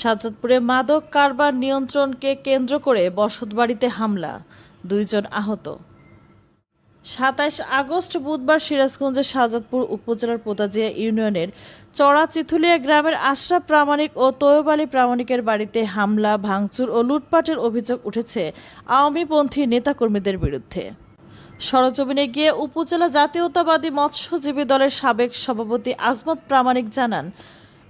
সাজাদপুরে মাদক কারবার নিয়ন্ত্রণকে কেন্দ্র করে বসতবাড়িতে হামলা, দুইজন আহত। সাতাইশ আগস্ট বুধবার সিরাজগঞ্জের শাহজাদপুর উপজেলার পোতাজিয়া ইউনিয়নের চড়া চিথুলিয়া গ্রামের আশরাফ প্রামাণিক ও তৈয়ব আলী প্রামাণিকের বাড়িতে হামলা, ভাঙচুর ও লুটপাটের অভিযোগ উঠেছে আওয়ামীপন্থী নেতাকর্মীদের বিরুদ্ধে। সরজমিনে গিয়ে উপজেলা জাতীয়তাবাদী মৎস্যজীবী দলের সাবেক সভাপতি আজমত প্রামাণিক জানান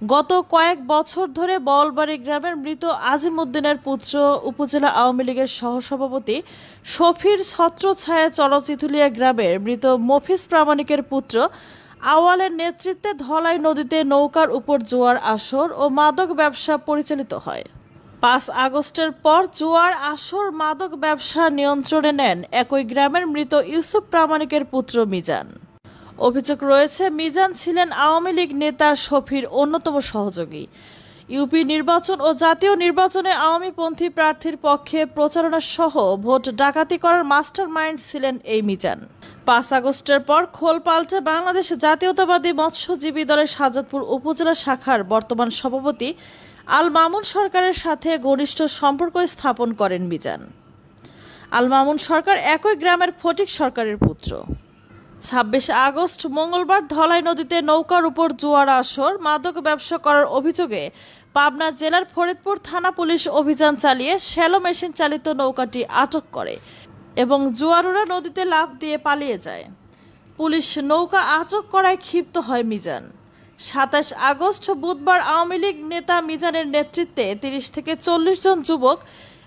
গত কয়েক বছর ধরে বলবাড়ি গ্রামের মৃত আজিমউদ্দিনের পুত্র উপজেলা আওয়ামী লীগের সহসভাপতি শফির ছত্রছায়া চলচিতুলিয়া গ্রামের মৃত মফিজ প্রামাণিকের পুত্র আওয়ালের নেতৃত্বে ধলাই নদীতে নৌকার উপর জোয়ার আসর ও মাদক ব্যবসা পরিচালিত হয়। পাঁচ আগস্টের পর জোয়ার আসর মাদক ব্যবসা নিয়ন্ত্রণে নেন একই গ্রামের মৃত ইউসুফ প্রামাণিকের পুত্র মিজান। অভিযোগ রয়েছে, মিজান ছিলেন আওয়ামী লীগ নেতা শফির অন্যতম সহযোগী। ইউপি নির্বাচন ও জাতীয় নির্বাচনে আওয়ামীপন্থী প্রার্থীর পক্ষে প্রচারণা সহ ভোট ডাকাতি করার মাস্টার মাইন্ড ছিলেন এই মিজান। পাঁচ আগস্টের পর খোল পাল্টে বাংলাদেশ জাতীয়তাবাদী মৎস্যজীবী দলের সাজাদপুর উপজেলা শাখার বর্তমান সভাপতি আল মামুন সরকারের সাথে ঘনিষ্ঠ সম্পর্ক স্থাপন করেন মিজান। আল মামুন সরকার একই গ্রামের ফটিক সরকারের পুত্র। ছাব্বিশ আগস্ট মঙ্গলবার ধলাই নদীতে নৌকার উপর জোয়ার আসর, মাদক ব্যবসা করার অভিযোগে পাবনা জেলার ফরিদপুর থানা পুলিশ অভিযান চালিয়ে শ্যালো মেশিন চালিত নৌকাটি আটক করে এবং জোয়ারুরা নদীতে লাফ দিয়ে পালিয়ে যায়। পুলিশ নৌকা আটক করায় ক্ষিপ্ত হয় মিজান। সাতাশ আগস্ট বুধবার আওয়ামী লীগ নেতা মিজানের নেতৃত্বে তিরিশ থেকে চল্লিশ জন যুবক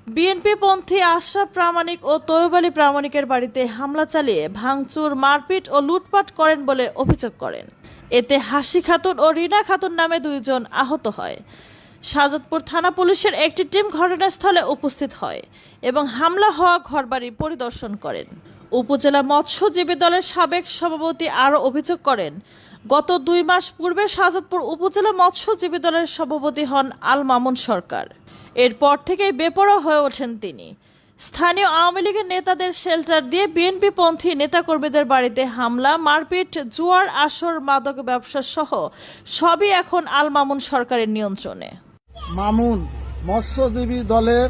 বিএনপি পন্থী আশরাফ প্রামাণিক ও তৈয়ব আলী প্রামাণিকের বাড়িতে হামলা চালিয়ে ভাঙচুর, মারপিট ও লুটপাট করেন বলে অভিযোগ করেন। এতে হাসি খাতুন ও রিনা খাতুন নামে দুইজন আহত হয়। শাহজাদপুর থানা পুলিশের একটি টিম ঘটনাস্থলে উপস্থিত হয় এবং হামলা হওয়া ঘরবাড়ি পরিদর্শন করেন। উপজেলা মৎস্যজীবী দলের সাবেক সভাপতি আরও অভিযোগ করেন, গত দুই মাস পূর্বে শাহজাদপুর উপজেলা মৎস্যজীবী দলের সভাপতি হন আল মামুন সরকার। এরপর থেকেই বেপরোয়া হয়ে ওঠেন তিনি। স্থানীয় আওয়ামী লীগের নেতাদের শেল্টার দিয়ে বিএনপি পন্থী নেতাকর্মীদের বাড়িতে হামলা, মারপিট, জুয়ার আসর, মাদক ব্যবসা সহ সবই এখন আল মামুন সরকারের নিয়ন্ত্রণে। মামুন মৎস্যজীবী দলের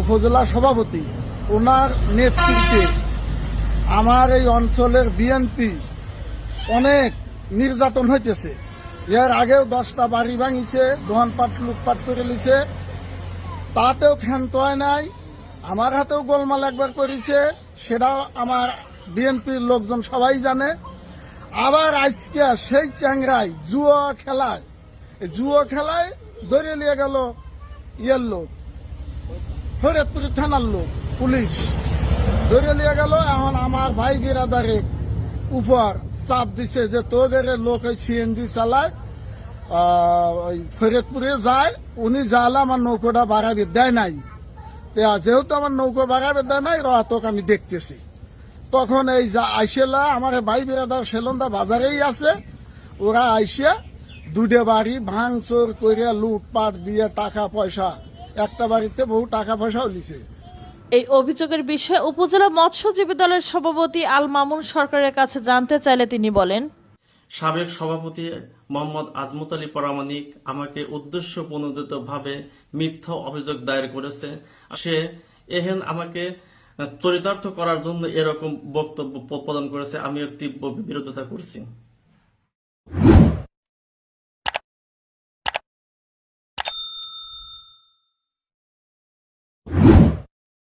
উপজেলা সভাপতি ওনার নেতৃত্বে আমার এই অঞ্চলের বিএনপি অনেক নির্যাতন হইতেছে। এর আগেও দশটা বাড়ি ভাঙিছে দোকানপাট লুটপাট করে লিছে তাতেও ক্ষান্ত হয় নাই, আমার হাতেও গোলমাল একবার করেছে, সেটাও আমার বিএনপির লোকজন সবাই জানে। আবার আজকে সেই চ্যাংরাই জুয়া খেলায় জুয়া খেলায় ধরে নিয়ে গেল ইয়ের লোক ফরিদপুর থানার লোক। পুলিশ ধরে নিয়ে গেল, এখন আমার ভাই বিরাদারে উপর চাপ দিছে যে তোদের লোক ওই সিএনজি চালায় ওই ফরিদপুরে যায়, উনি যালে আমার নৌকোটা বাড়াবে, দেয় নাই। যেহেতু আমার নৌকো বাড়াবে, দেয় নাই রহাতক আমি দেখতেছি। তখন এই আইসেলা, আমার ভাই বিরাদার সেলন্দা বাজারেই আছে, ওরা আইসে দুটে বাড়ি ভাঙচুর করে লুটপাট দিয়ে টাকা পয়সা, একটা বাড়িতে বহু টাকা পয়সাও লিছে এই অভিযোগের বিষয়ে উপজেলা মৎস্যজীবী দলের সভাপতি আল মামুন সরকারের কাছে জানতে চাইলে তিনি বলেন, সাবেক সভাপতি মোহাম্মদ আজমত আলী পরামানিক আমাকে উদ্দেশ্য প্রণোদিত ভাবে মিথ্যা অভিযোগ দায়ের করেছে। সে এহেন আমাকে চরিতার্থ করার জন্য এরকম বক্তব্য প্রদান করেছে। আমি তীব্র বিরোধিতা করছি।